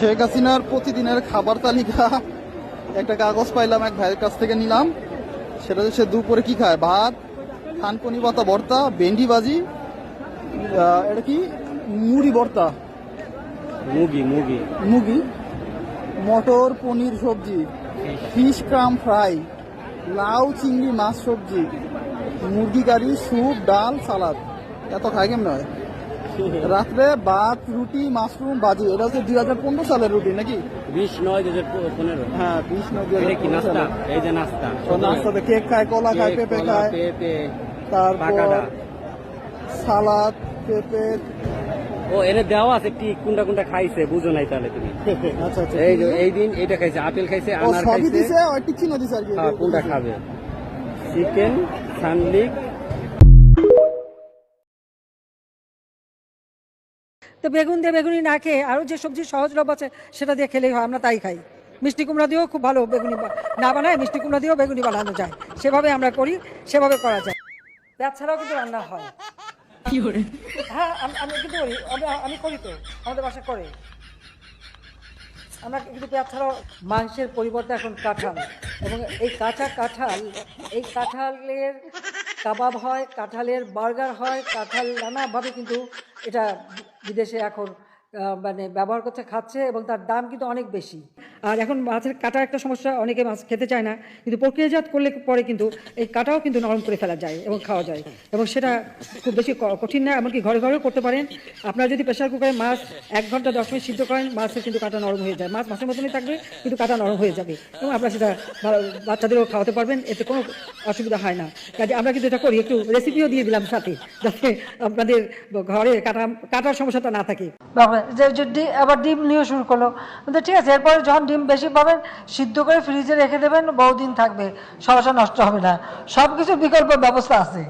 শেখ হাসিনার প্রতিদিনের খাবার তালিকা। একটা কাগজ পাইলাম এক ভাইয়ের কাছ থেকে নিলাম। সেটা সে দুপুরে কি খায়? ভাত থানকনি পাতা ভর্তা ভেন্ডি ভাজি। এটা কি? মুড়ি ভর্তা। মুগি মুগি। মুগি মটর পনির সবজি। Fish crumb fry. লাউ চিংড়ি মাছ সবজি। মুরগি কারি স্যুপ ডাল সালাদ। এত খায় কেমন হয়? রাত্রে ভাত রুটি মাশরুম ভাজি। এটা হচ্ছে দুই হাজার পনেরো সালের রুটি নাকি? বিশ নয় দু হাজার পনেরো। হ্যাঁ বিশ নয় দুই হাজার কি নাস্তা? এই যে নাস্তা। নাস্তাতে কেক খায় কলা খায় পেঁপে খায়। পেঁপে তারপর সালাদ পেঁপে। ও এনে দেওয়া আছে কি? কোনটা কোনটা খাইছে? বুঝো নাই তাহলে তুমি। আচ্ছা আচ্ছা। এই যে এই দিন এটা খাইছে আপেল খাইছে আনার খাইছে। দিছে? আর টিচ্ছি না দিছে আর কি। হ্যাঁ কোনটা খাবে? চিকেন সানলিক তো বেগুন দিয়ে বেগুনি না খেয়ে আরও যে সবজি সহজলভ্য আছে সেটা দিয়ে খেলেই হয় আমরা তাই খাই। মিষ্টি কুমড়া দিয়েও খুব ভালো বেগুনি না বানায় মিষ্টি কুমড়া দিয়েও বেগুনি বানানো যায়। সেভাবে আমরা করি সেভাবে করা যায়। পেঁয়াজ ছাড়াও কিন্তু রান্না হয়। হ্যাঁ আমি কিন্তু করি। আমি আমি করি তো আমাদের বাসা করে। আমরা কিন্তু পেঁয়াজ ছাড়াও মাংসের পরিবর্তে এখন কাঁঠাল। এবং এই কাঁচা কাঁঠাল এই কাঁঠালের কাবাব হয় কাঁঠালের বার্গার হয় কাঁঠাল নানাভাবে কিন্তু এটা বিদেশে এখন মানে ব্যবহার করছে খাচ্ছে এবং তার দাম কিন্তু অনেক বেশি। আর এখন মাছের কাটা একটা সমস্যা, অনেকে মাছ খেতে চায় না, কিন্তু প্রক্রিয়াজাত করলে পরে কিন্তু এই কাটাও কিন্তু নরম করে ফেলা যায় এবং খাওয়া যায়। এবং সেটা খুব বেশি কঠিন না, এমনকি ঘরে ঘরেও করতে পারেন। আপনারা যদি প্রেশার কুকারে মাছ এক ঘণ্টা, দশ মিনিট সিদ্ধ করেন, মাছের কিন্তু কাটা নরম হয়ে যায়। মাছ মাছের মতনই থাকবে, কিন্তু কাটা নরম হয়ে যাবে। এবং আপনারা সেটা বাচ্চাদেরও খাওয়াতে পারবেন, এতে কোনো অসুবিধা হয় না। কাজে আমরা কিন্তু এটা করি, একটু রেসিপিও দিয়ে দিলাম সাথে, যাতে আপনাদের ঘরে কাটা, কাটার সমস্যাটা না থাকে। আবার ডিম নিয়ে শুরু করল ঠিক আছে, এরপরে যখন ডিম বেশি পাবেন, সিদ্ধ করে ফ্রিজে রেখে দেবেন, বহুদিন থাকবে, সরাসরি নষ্ট হবে না। সব কিছু বিকল্প ব্যবস্থা আছে।